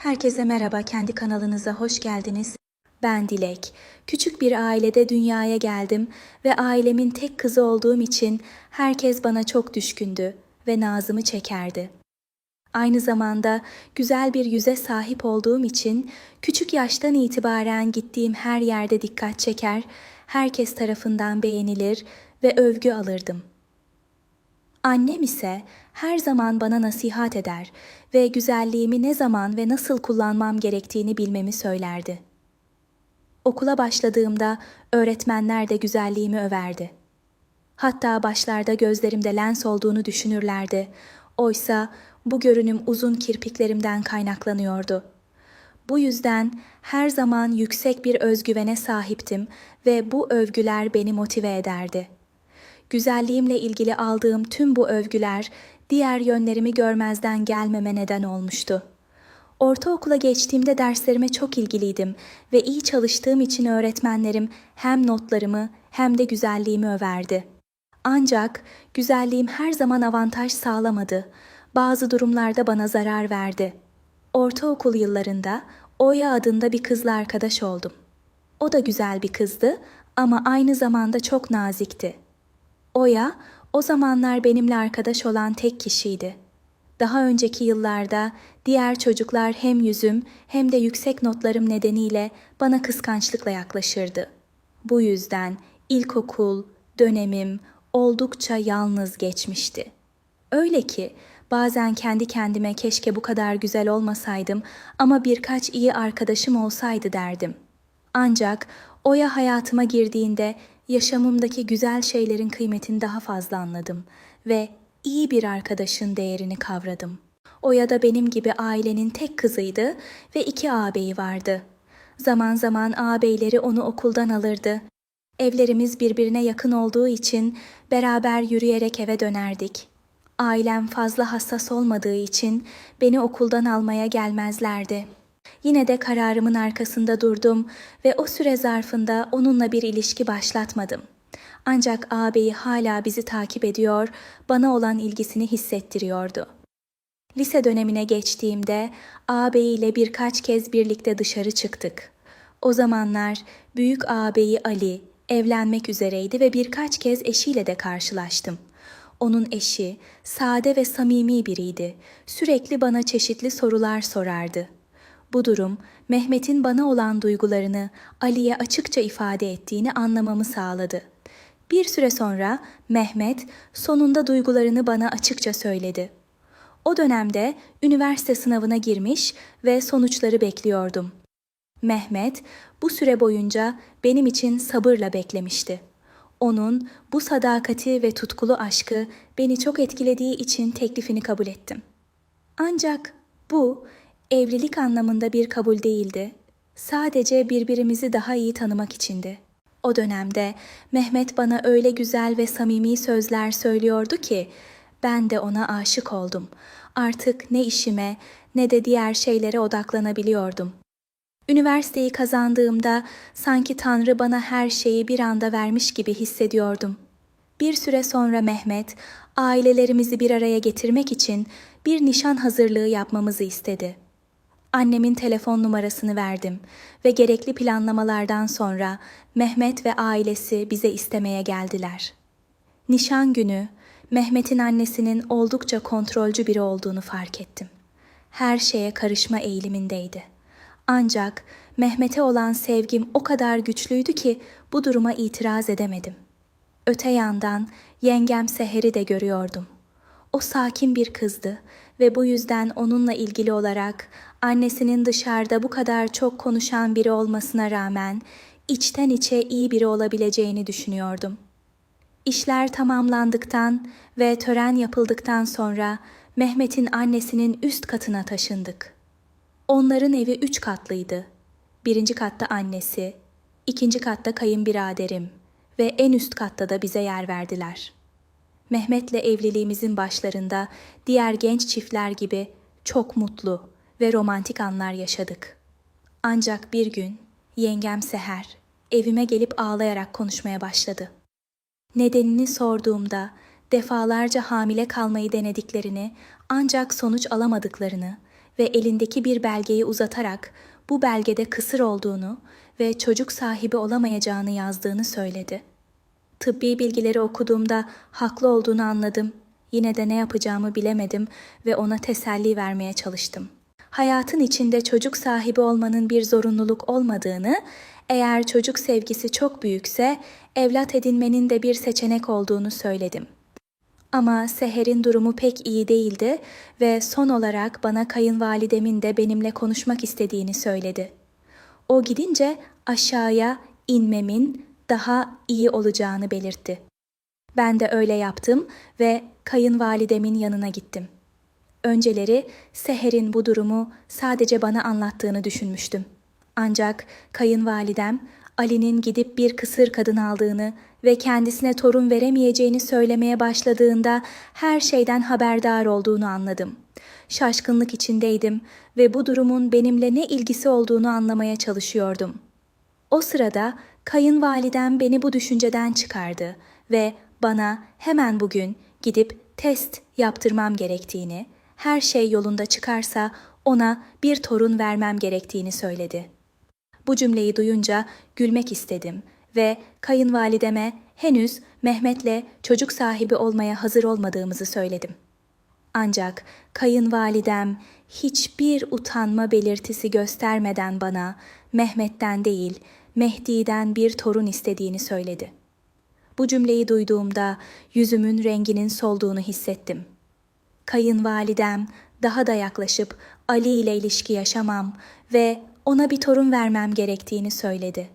Herkese merhaba, kendi kanalınıza hoş geldiniz. Ben Dilek. Küçük bir ailede dünyaya geldim ve ailemin tek kızı olduğum için herkes bana çok düşkündü ve nazımı çekerdi. Aynı zamanda güzel bir yüze sahip olduğum için küçük yaştan itibaren gittiğim her yerde dikkat çeker, herkes tarafından beğenilir ve övgü alırdım. Annem ise her zaman bana nasihat eder ve güzelliğimi ne zaman ve nasıl kullanmam gerektiğini bilmemi söylerdi. Okula başladığımda öğretmenler de güzelliğimi överdi. Hatta başlarda gözlerimde lens olduğunu düşünürlerdi. Oysa bu görünüm uzun kirpiklerimden kaynaklanıyordu. Bu yüzden her zaman yüksek bir özgüvene sahiptim ve bu övgüler beni motive ederdi. Güzelliğimle ilgili aldığım tüm bu övgüler diğer yönlerimi görmezden gelmeme neden olmuştu. Ortaokula geçtiğimde derslerime çok ilgiliydim ve iyi çalıştığım için öğretmenlerim hem notlarımı hem de güzelliğimi överdi. Ancak güzelliğim her zaman avantaj sağlamadı. Bazı durumlarda bana zarar verdi. Ortaokul yıllarında Oya adında bir kızla arkadaş oldum. O da güzel bir kızdı ama aynı zamanda çok nazikti. Oya o zamanlar benimle arkadaş olan tek kişiydi. Daha önceki yıllarda diğer çocuklar hem yüzüm hem de yüksek notlarım nedeniyle bana kıskançlıkla yaklaşırdı. Bu yüzden ilkokul dönemim oldukça yalnız geçmişti. Öyle ki bazen kendi kendime keşke bu kadar güzel olmasaydım ama birkaç iyi arkadaşım olsaydı derdim. Ancak Oya hayatıma girdiğinde yaşamımdaki güzel şeylerin kıymetini daha fazla anladım ve iyi bir arkadaşın değerini kavradım. Oya da benim gibi ailenin tek kızıydı ve iki ağabeyi vardı. Zaman zaman ağabeyleri onu okuldan alırdı. Evlerimiz birbirine yakın olduğu için beraber yürüyerek eve dönerdik. Ailem fazla hassas olmadığı için beni okuldan almaya gelmezlerdi. Yine de kararımın arkasında durdum ve o süre zarfında onunla bir ilişki başlatmadım. Ancak ağabeyi hala bizi takip ediyor, bana olan ilgisini hissettiriyordu. Lise dönemine geçtiğimde ağabeyiyle birkaç kez birlikte dışarı çıktık. O zamanlar büyük ağabeyi Ali evlenmek üzereydi ve birkaç kez eşiyle de karşılaştım. Onun eşi sade ve samimi biriydi. Sürekli bana çeşitli sorular sorardı. Bu durum Mehmet'in bana olan duygularını Ali'ye açıkça ifade ettiğini anlamamı sağladı. Bir süre sonra Mehmet sonunda duygularını bana açıkça söyledi. O dönemde üniversite sınavına girmiş ve sonuçları bekliyordum. Mehmet bu süre boyunca benim için sabırla beklemişti. Onun bu sadakati ve tutkulu aşkı beni çok etkilediği için teklifini kabul ettim. Ancak bu evlilik anlamında bir kabul değildi. Sadece birbirimizi daha iyi tanımak içindi. O dönemde Mehmet bana öyle güzel ve samimi sözler söylüyordu ki ben de ona aşık oldum. Artık ne işime ne de diğer şeylere odaklanabiliyordum. Üniversiteyi kazandığımda sanki Tanrı bana her şeyi bir anda vermiş gibi hissediyordum. Bir süre sonra Mehmet, ailelerimizi bir araya getirmek için bir nişan hazırlığı yapmamızı istedi. Annemin telefon numarasını verdim ve gerekli planlamalardan sonra Mehmet ve ailesi bize istemeye geldiler. Nişan günü Mehmet'in annesinin oldukça kontrolcü biri olduğunu fark ettim. Her şeye karışma eğilimindeydi. Ancak Mehmet'e olan sevgim o kadar güçlüydü ki bu duruma itiraz edemedim. Öte yandan yengem Seher'i de görüyordum. O sakin bir kızdı ve bu yüzden onunla ilgili olarak annesinin dışarıda bu kadar çok konuşan biri olmasına rağmen içten içe iyi biri olabileceğini düşünüyordum. İşler tamamlandıktan ve tören yapıldıktan sonra Mehmet'in annesinin üst katına taşındık. Onların evi üç katlıydı. Birinci katta annesi, ikinci katta kayınbiraderim ve en üst katta da bize yer verdiler. Mehmet'le evliliğimizin başlarında diğer genç çiftler gibi çok mutlu ve romantik anlar yaşadık. Ancak bir gün yengem Seher evime gelip ağlayarak konuşmaya başladı. Nedenini sorduğumda defalarca hamile kalmayı denediklerini ancak sonuç alamadıklarını ve elindeki bir belgeyi uzatarak bu belgede kısır olduğunu ve çocuk sahibi olamayacağını yazdığını söyledi. Tıbbi bilgileri okuduğumda haklı olduğunu anladım. Yine de ne yapacağımı bilemedim ve ona teselli vermeye çalıştım. Hayatın içinde çocuk sahibi olmanın bir zorunluluk olmadığını, eğer çocuk sevgisi çok büyükse evlat edinmenin de bir seçenek olduğunu söyledim. Ama Seher'in durumu pek iyi değildi ve son olarak bana kayınvalidemin de benimle konuşmak istediğini söyledi. O gidince aşağıya inmemin daha iyi olacağını belirtti. Ben de öyle yaptım ve kayınvalidemin yanına gittim. Önceleri Seher'in bu durumu sadece bana anlattığını düşünmüştüm. Ancak kayınvalidem Ali'nin gidip bir kısır kadın aldığını ve kendisine torun veremeyeceğini söylemeye başladığında her şeyden haberdar olduğunu anladım. Şaşkınlık içindeydim ve bu durumun benimle ne ilgisi olduğunu anlamaya çalışıyordum. O sırada kayınvalidem beni bu düşünceden çıkardı ve bana hemen bugün gidip test yaptırmam gerektiğini, her şey yolunda çıkarsa ona bir torun vermem gerektiğini söyledi. Bu cümleyi duyunca gülmek istedim ve kayınvalideme henüz Mehmet'le çocuk sahibi olmaya hazır olmadığımızı söyledim. Ancak kayınvalidem hiçbir utanma belirtisi göstermeden bana Mehmet'ten değil, Mehdi'den bir torun istediğini söyledi. Bu cümleyi duyduğumda yüzümün renginin solduğunu hissettim. Kayınvalidem daha da yaklaşıp Ali ile ilişki yaşamam ve ona bir torun vermem gerektiğini söyledi.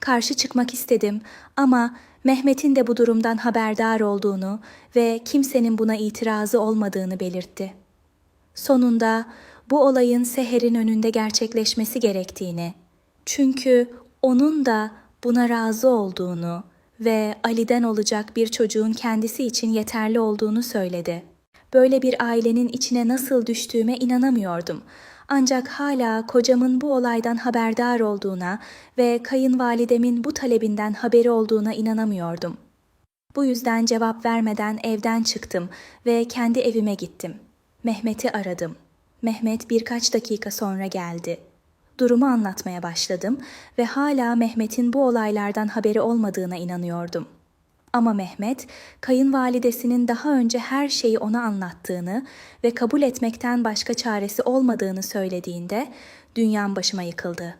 Karşı çıkmak istedim ama Mehmet'in de bu durumdan haberdar olduğunu ve kimsenin buna itirazı olmadığını belirtti. Sonunda bu olayın Seher'in önünde gerçekleşmesi gerektiğini, çünkü onun da buna razı olduğunu ve Ali'den olacak bir çocuğun kendisi için yeterli olduğunu söyledi. Böyle bir ailenin içine nasıl düştüğüme inanamıyordum. Ancak hala kocamın bu olaydan haberdar olduğuna ve kayınvalidemin bu talebinden haberi olduğuna inanamıyordum. Bu yüzden cevap vermeden evden çıktım ve kendi evime gittim. Mehmet'i aradım. Mehmet birkaç dakika sonra geldi. Durumu anlatmaya başladım ve hala Mehmet'in bu olaylardan haberi olmadığına inanıyordum. Ama Mehmet, kayınvalidesinin daha önce her şeyi ona anlattığını ve kabul etmekten başka çaresi olmadığını söylediğinde dünyam başıma yıkıldı.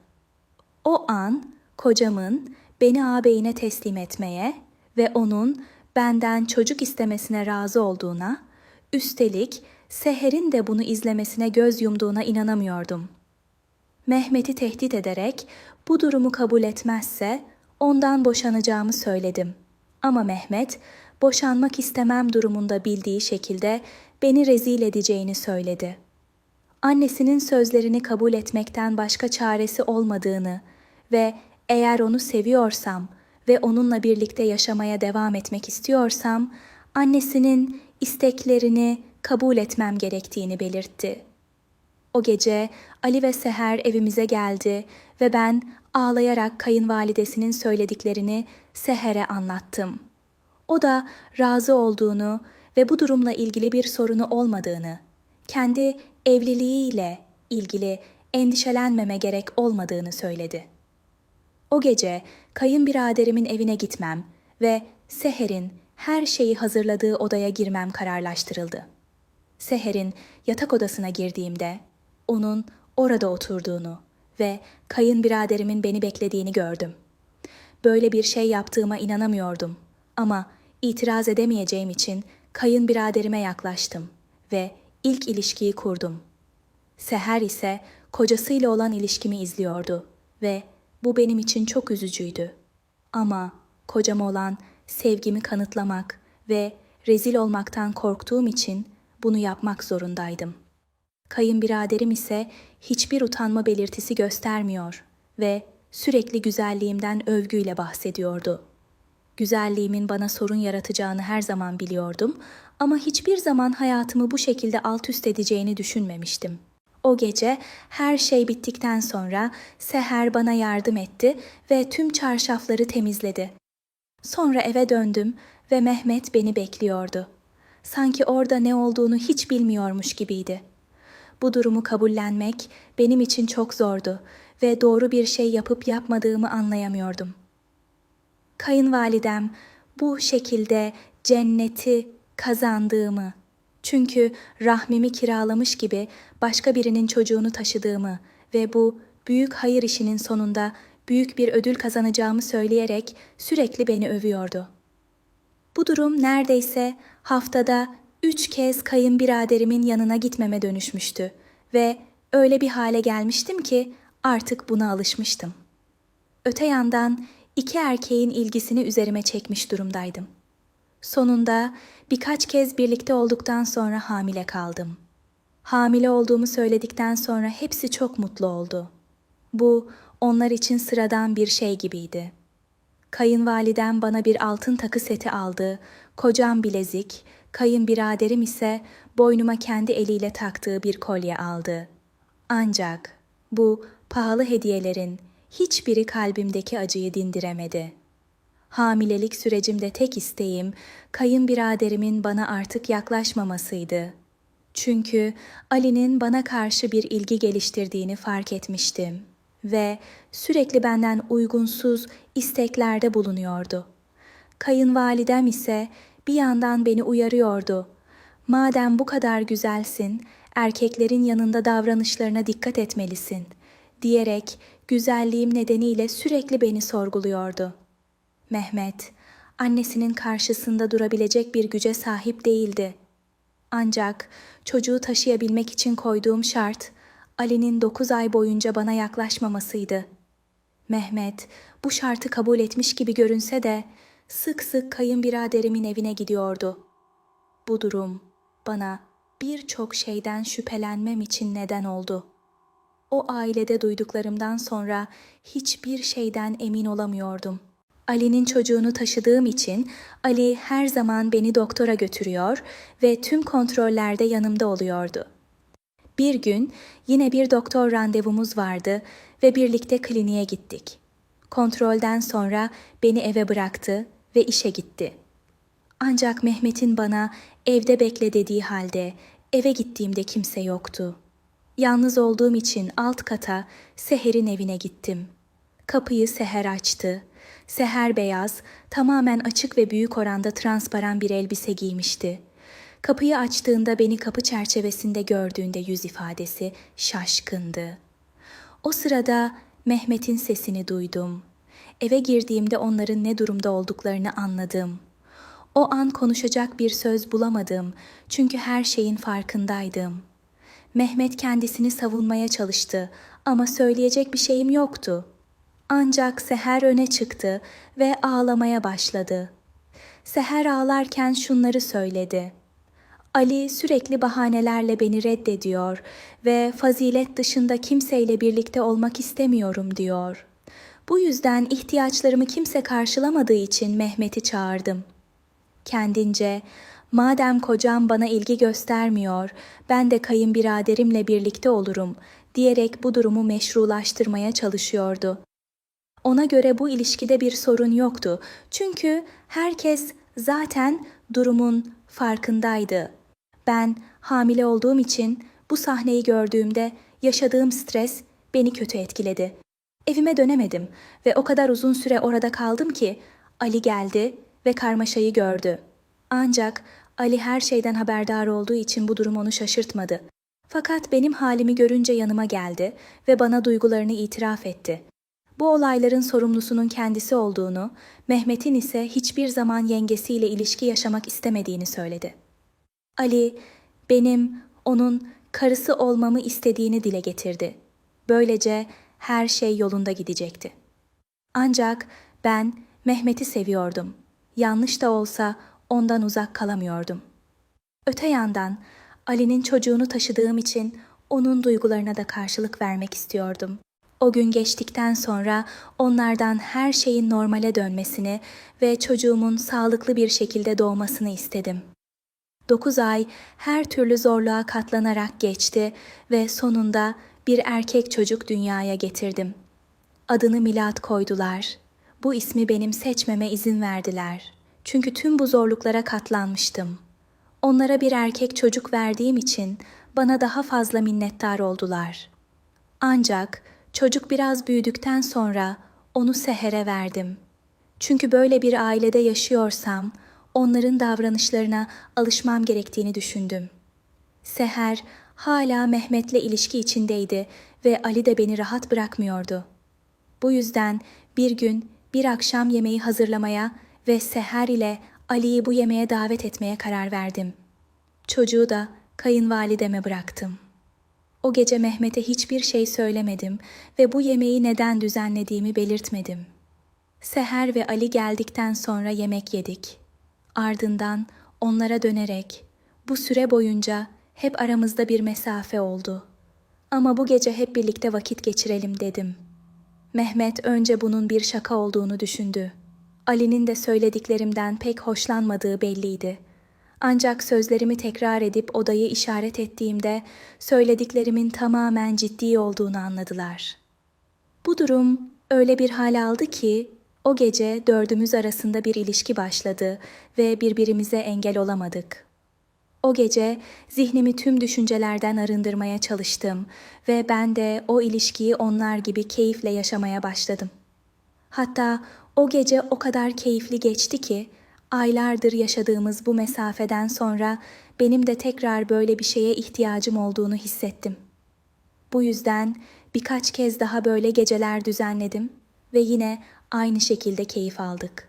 O an kocamın beni ağabeyine teslim etmeye ve onun benden çocuk istemesine razı olduğuna, üstelik Seher'in de bunu izlemesine göz yumduğuna inanamıyordum. Mehmet'i tehdit ederek bu durumu kabul etmezse ondan boşanacağımı söyledim.'' Ama Mehmet, boşanmak istemem durumunda bildiği şekilde beni rezil edeceğini söyledi. Annesinin sözlerini kabul etmekten başka çaresi olmadığını ve eğer onu seviyorsam ve onunla birlikte yaşamaya devam etmek istiyorsam, annesinin isteklerini kabul etmem gerektiğini belirtti. O gece Ali ve Seher evimize geldi ve ben ağlayarak kayınvalidesinin söylediklerini Seher'e anlattım. O da razı olduğunu ve bu durumla ilgili bir sorunu olmadığını, kendi evliliğiyle ilgili endişelenmeme gerek olmadığını söyledi. O gece kayınbiraderimin evine gitmem ve Seher'in her şeyi hazırladığı odaya girmem kararlaştırıldı. Seher'in yatak odasına girdiğimde onun orada oturduğunu ve kayınbiraderimin beni beklediğini gördüm. Böyle bir şey yaptığıma inanamıyordum ama itiraz edemeyeceğim için kayınbiraderime yaklaştım ve ilk ilişkiyi kurdum. Seher ise kocasıyla olan ilişkimi izliyordu ve bu benim için çok üzücüydü. Ama kocama olan sevgimi kanıtlamak ve rezil olmaktan korktuğum için bunu yapmak zorundaydım. Kayınbiraderim ise hiçbir utanma belirtisi göstermiyor ve sürekli güzelliğimden övgüyle bahsediyordu. Güzelliğimin bana sorun yaratacağını her zaman biliyordum ama hiçbir zaman hayatımı bu şekilde alt üst edeceğini düşünmemiştim. O gece her şey bittikten sonra Seher bana yardım etti ve tüm çarşafları temizledi. Sonra eve döndüm ve Mehmet beni bekliyordu. Sanki orada ne olduğunu hiç bilmiyormuş gibiydi. Bu durumu kabullenmek benim için çok zordu ve doğru bir şey yapıp yapmadığımı anlayamıyordum. Kayınvalidem bu şekilde cenneti kazandığımı, çünkü rahmimi kiralamış gibi başka birinin çocuğunu taşıdığımı ve bu büyük hayır işinin sonunda büyük bir ödül kazanacağımı söyleyerek sürekli beni övüyordu. Bu durum neredeyse haftada üç kez kayınbiraderimin yanına gitmeme dönüşmüştü ve öyle bir hale gelmiştim ki artık buna alışmıştım. Öte yandan iki erkeğin ilgisini üzerime çekmiş durumdaydım. Sonunda birkaç kez birlikte olduktan sonra hamile kaldım. Hamile olduğumu söyledikten sonra hepsi çok mutlu oldu. Bu onlar için sıradan bir şey gibiydi. Kayınvalidem bana bir altın takı seti aldı, kocam bilezik, kayınbiraderim ise boynuma kendi eliyle taktığı bir kolye aldı. Ancak bu pahalı hediyelerin hiçbiri kalbimdeki acıyı dindiremedi. Hamilelik sürecimde tek isteğim kayınbiraderimin bana artık yaklaşmamasıydı. Çünkü Ali'nin bana karşı bir ilgi geliştirdiğini fark etmiştim ve sürekli benden uygunsuz isteklerde bulunuyordu. Kayınvalidem ise bir yandan beni uyarıyordu. Madem bu kadar güzelsin, erkeklerin yanında davranışlarına dikkat etmelisin diyerek güzelliğim nedeniyle sürekli beni sorguluyordu. Mehmet, annesinin karşısında durabilecek bir güce sahip değildi. Ancak çocuğu taşıyabilmek için koyduğum şart Ali'nin dokuz ay boyunca bana yaklaşmamasıydı. Mehmet bu şartı kabul etmiş gibi görünse de sık sık kayınbiraderimin evine gidiyordu. Bu durum bana birçok şeyden şüphelenmem için neden oldu. O ailede duyduklarımdan sonra hiçbir şeyden emin olamıyordum. Ali'nin çocuğunu taşıdığım için Ali her zaman beni doktora götürüyor ve tüm kontrollerde yanımda oluyordu. Bir gün yine bir doktor randevumuz vardı ve birlikte kliniğe gittik. Kontrolden sonra beni eve bıraktı ve işe gitti. Ancak Mehmet'in bana evde bekle dediği halde eve gittiğimde kimse yoktu. Yalnız olduğum için alt kata Seher'in evine gittim. Kapıyı Seher açtı. Seher beyaz, tamamen açık ve büyük oranda transparan bir elbise giymişti. Kapıyı açtığında beni kapı çerçevesinde gördüğünde yüz ifadesi şaşkındı. O sırada Mehmet'in sesini duydum. Eve girdiğimde onların ne durumda olduklarını anladım. O an konuşacak bir söz bulamadım çünkü her şeyin farkındaydım. Mehmet kendisini savunmaya çalıştı ama söyleyecek bir şeyim yoktu. Ancak Seher öne çıktı ve ağlamaya başladı. Seher ağlarken şunları söyledi. Ali sürekli bahanelerle beni reddediyor ve fazilet dışında kimseyle birlikte olmak istemiyorum diyor. Bu yüzden ihtiyaçlarımı kimse karşılamadığı için Mehmet'i çağırdım. Kendince madem kocam bana ilgi göstermiyor, ben de kayınbiraderimle birlikte olurum diyerek bu durumu meşrulaştırmaya çalışıyordu. Ona göre bu ilişkide bir sorun yoktu. Çünkü herkes zaten durumun farkındaydı. Ben hamile olduğum için bu sahneyi gördüğümde yaşadığım stres beni kötü etkiledi. Evime dönemedim ve o kadar uzun süre orada kaldım ki Ali geldi ve karmaşayı gördü. Ancak Ali her şeyden haberdar olduğu için bu durum onu şaşırtmadı. Fakat benim halimi görünce yanıma geldi ve bana duygularını itiraf etti. Bu olayların sorumlusunun kendisi olduğunu, Mehmet'in ise hiçbir zaman yengesiyle ilişki yaşamak istemediğini söyledi. Ali, benim onun karısı olmamı istediğini dile getirdi. Böylece her şey yolunda gidecekti. Ancak ben Mehmet'i seviyordum. Yanlış da olsa ondan uzak kalamıyordum. Öte yandan Ali'nin çocuğunu taşıdığım için onun duygularına da karşılık vermek istiyordum. O gün geçtikten sonra onlardan her şeyin normale dönmesini ve çocuğumun sağlıklı bir şekilde doğmasını istedim. Dokuz ay her türlü zorluğa katlanarak geçti ve sonunda bir erkek çocuk dünyaya getirdim. Adını Milat koydular. Bu ismi benim seçmeme izin verdiler. Çünkü tüm bu zorluklara katlanmıştım. Onlara bir erkek çocuk verdiğim için bana daha fazla minnettar oldular. Ancak çocuk biraz büyüdükten sonra onu Seher'e verdim. Çünkü böyle bir ailede yaşıyorsam onların davranışlarına alışmam gerektiğini düşündüm. Seher hala Mehmet'le ilişki içindeydi ve Ali de beni rahat bırakmıyordu. Bu yüzden bir gün bir akşam yemeği hazırlamaya ve Seher ile Ali'yi bu yemeğe davet etmeye karar verdim. Çocuğu da kayınvalideme bıraktım. O gece Mehmet'e hiçbir şey söylemedim ve bu yemeği neden düzenlediğimi belirtmedim. Seher ve Ali geldikten sonra yemek yedik. Ardından onlara dönerek bu süre boyunca hep aramızda bir mesafe oldu. Ama bu gece hep birlikte vakit geçirelim dedim. Mehmet önce bunun bir şaka olduğunu düşündü. Ali'nin de söylediklerimden pek hoşlanmadığı belliydi. Ancak sözlerimi tekrar edip odayı işaret ettiğimde söylediklerimin tamamen ciddi olduğunu anladılar. Bu durum öyle bir hal aldı ki o gece dördümüz arasında bir ilişki başladı ve birbirimize engel olamadık. O gece zihnimi tüm düşüncelerden arındırmaya çalıştım ve ben de o ilişkiyi onlar gibi keyifle yaşamaya başladım. Hatta o gece o kadar keyifli geçti ki aylardır yaşadığımız bu mesafeden sonra benim de tekrar böyle bir şeye ihtiyacım olduğunu hissettim. Bu yüzden birkaç kez daha böyle geceler düzenledim ve yine aynı şekilde keyif aldık.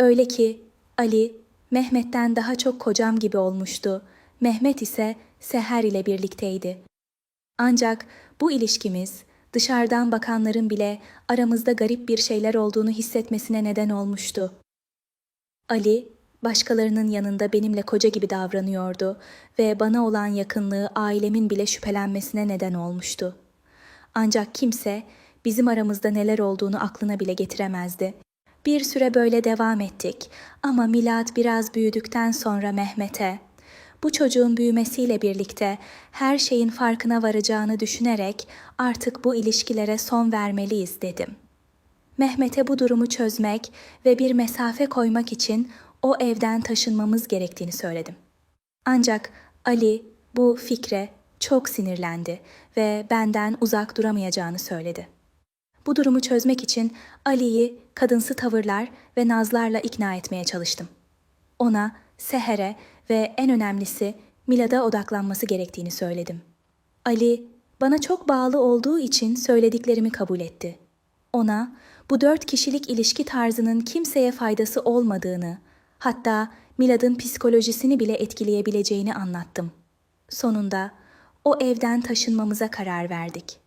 Öyle ki Ali Mehmet'ten daha çok kocam gibi olmuştu. Mehmet ise Seher ile birlikteydi. Ancak bu ilişkimiz dışarıdan bakanların bile aramızda garip bir şeyler olduğunu hissetmesine neden olmuştu. Ali, başkalarının yanında benimle koca gibi davranıyordu ve bana olan yakınlığı ailemin bile şüphelenmesine neden olmuştu. Ancak kimse bizim aramızda neler olduğunu aklına bile getiremezdi. Bir süre böyle devam ettik ama Milad biraz büyüdükten sonra Mehmet'e, bu çocuğun büyümesiyle birlikte her şeyin farkına varacağını düşünerek artık bu ilişkilere son vermeliyiz dedim. Mehmet'e bu durumu çözmek ve bir mesafe koymak için o evden taşınmamız gerektiğini söyledim. Ancak Ali bu fikre çok sinirlendi ve benden uzak duramayacağını söyledi. Bu durumu çözmek için Ali'yi kadınsı tavırlar ve nazlarla ikna etmeye çalıştım. Ona Seher'e ve en önemlisi Milad'a odaklanması gerektiğini söyledim. Ali bana çok bağlı olduğu için söylediklerimi kabul etti. Ona bu dört kişilik ilişki tarzının kimseye faydası olmadığını, hatta Milad'ın psikolojisini bile etkileyebileceğini anlattım. Sonunda o evden taşınmamıza karar verdik.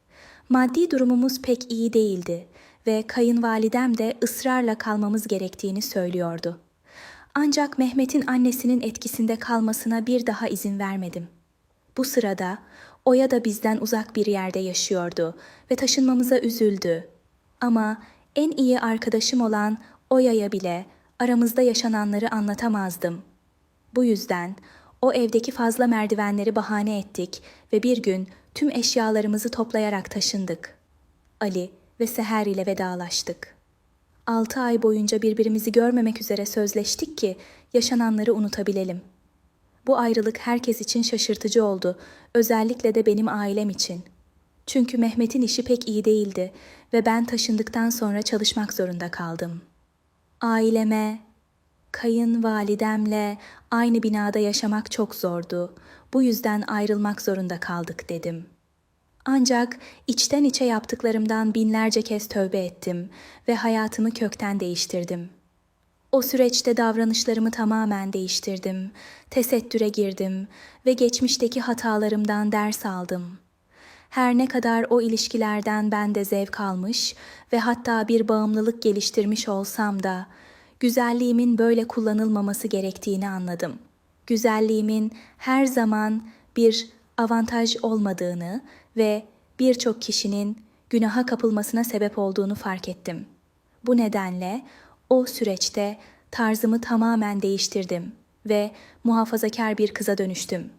Maddi durumumuz pek iyi değildi ve kayınvalidem de ısrarla kalmamız gerektiğini söylüyordu. Ancak Mehmet'in annesinin etkisinde kalmasına bir daha izin vermedim. Bu sırada Oya da bizden uzak bir yerde yaşıyordu ve taşınmamıza üzüldü. Ama en iyi arkadaşım olan Oya'ya bile aramızda yaşananları anlatamazdım. Bu yüzden o evdeki fazla merdivenleri bahane ettik ve bir gün tüm eşyalarımızı toplayarak taşındık. Ali ve Seher ile vedalaştık. Altı ay boyunca birbirimizi görmemek üzere sözleştik ki yaşananları unutabilelim. Bu ayrılık herkes için şaşırtıcı oldu, özellikle de benim ailem için. Çünkü Mehmet'in işi pek iyi değildi ve ben taşındıktan sonra çalışmak zorunda kaldım. Aileme, kayınvalidemle aynı binada yaşamak çok zordu. Bu yüzden ayrılmak zorunda kaldık dedim. Ancak içten içe yaptıklarımdan binlerce kez tövbe ettim ve hayatımı kökten değiştirdim. O süreçte davranışlarımı tamamen değiştirdim, tesettüre girdim ve geçmişteki hatalarımdan ders aldım. Her ne kadar o ilişkilerden ben de zevk almış ve hatta bir bağımlılık geliştirmiş olsam da güzelliğimin böyle kullanılmaması gerektiğini anladım. Güzelliğimin her zaman bir avantaj olmadığını ve birçok kişinin günaha kapılmasına sebep olduğunu fark ettim. Bu nedenle o süreçte tarzımı tamamen değiştirdim ve muhafazakar bir kıza dönüştüm.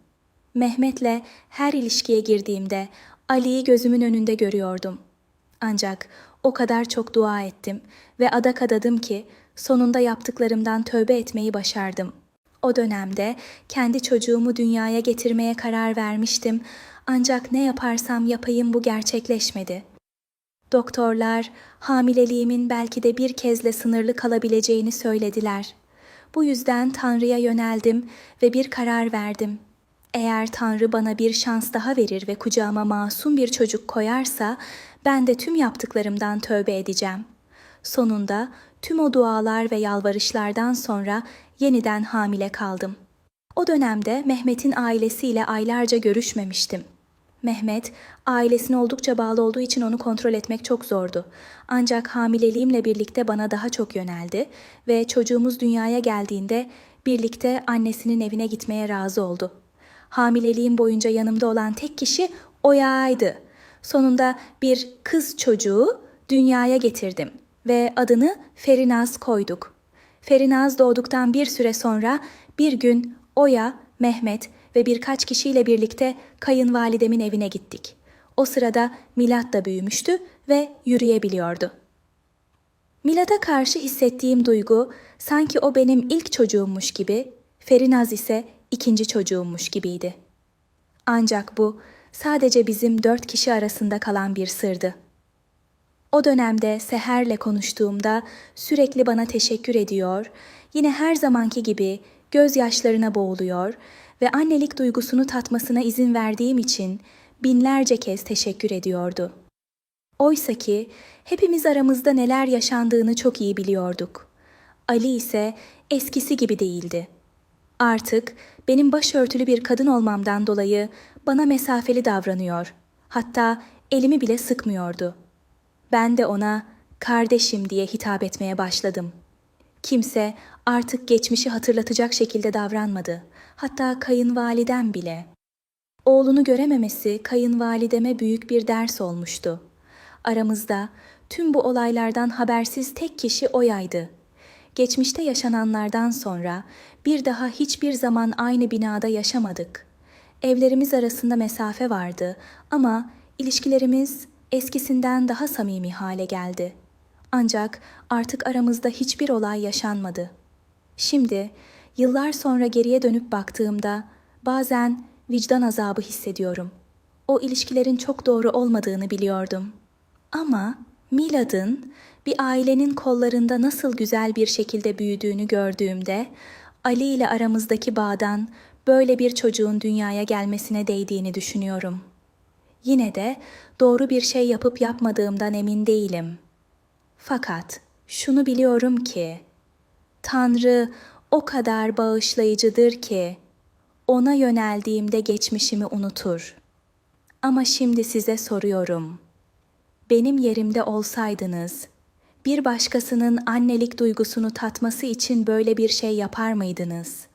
Mehmet'le her ilişkiye girdiğimde Ali'yi gözümün önünde görüyordum. Ancak o kadar çok dua ettim ve adak adadım ki sonunda yaptıklarımdan tövbe etmeyi başardım. O dönemde kendi çocuğumu dünyaya getirmeye karar vermiştim. Ancak ne yaparsam yapayım bu gerçekleşmedi. Doktorlar hamileliğimin belki de bir kezle sınırlı kalabileceğini söylediler. Bu yüzden Tanrı'ya yöneldim ve bir karar verdim. Eğer Tanrı bana bir şans daha verir ve kucağıma masum bir çocuk koyarsa ben de tüm yaptıklarımdan tövbe edeceğim. Sonunda tüm o dualar ve yalvarışlardan sonra yeniden hamile kaldım. O dönemde Mehmet'in ailesiyle aylarca görüşmemiştim. Mehmet, ailesine oldukça bağlı olduğu için onu kontrol etmek çok zordu. Ancak hamileliğimle birlikte bana daha çok yöneldi ve çocuğumuz dünyaya geldiğinde birlikte annesinin evine gitmeye razı oldu. Hamileliğim boyunca yanımda olan tek kişi Oya'ydı. Sonunda bir kız çocuğu dünyaya getirdim ve adını Ferinaz koyduk. Ferinaz doğduktan bir süre sonra bir gün Oya, Mehmet ve birkaç kişiyle birlikte kayınvalidemin evine gittik. O sırada Milat da büyümüştü ve yürüyebiliyordu. Milat'a karşı hissettiğim duygu sanki o benim ilk çocuğummuş gibi, Ferinaz ise ikinci çocuğummuş gibiydi. Ancak bu sadece bizim dört kişi arasında kalan bir sırdı. O dönemde Seher'le konuştuğumda sürekli bana teşekkür ediyor, yine her zamanki gibi gözyaşlarına boğuluyor ve annelik duygusunu tatmasına izin verdiğim için binlerce kez teşekkür ediyordu. Oysa ki hepimiz aramızda neler yaşandığını çok iyi biliyorduk. Ali ise eskisi gibi değildi. Artık benim başörtülü bir kadın olmamdan dolayı bana mesafeli davranıyor. Hatta elimi bile sıkmıyordu. Ben de ona kardeşim diye hitap etmeye başladım. Kimse artık geçmişi hatırlatacak şekilde davranmadı. Hatta kayınvalidem bile. Oğlunu görememesi kayınvalideme büyük bir ders olmuştu. Aramızda tüm bu olaylardan habersiz tek kişi Oya'ydı. Geçmişte yaşananlardan sonra bir daha hiçbir zaman aynı binada yaşamadık. Evlerimiz arasında mesafe vardı ama ilişkilerimiz eskisinden daha samimi hale geldi. Ancak artık aramızda hiçbir olay yaşanmadı. Şimdi yıllar sonra geriye dönüp baktığımda bazen vicdan azabı hissediyorum. O ilişkilerin çok doğru olmadığını biliyordum. Ama Milad'ın bir ailenin kollarında nasıl güzel bir şekilde büyüdüğünü gördüğümde Ali ile aramızdaki bağdan böyle bir çocuğun dünyaya gelmesine değdiğini düşünüyorum. Yine de doğru bir şey yapıp yapmadığımdan emin değilim. Fakat şunu biliyorum ki Tanrı o kadar bağışlayıcıdır ki ona yöneldiğimde geçmişimi unutur. Ama şimdi size soruyorum. Benim yerimde olsaydınız bir başkasının annelik duygusunu tatması için böyle bir şey yapar mıydınız?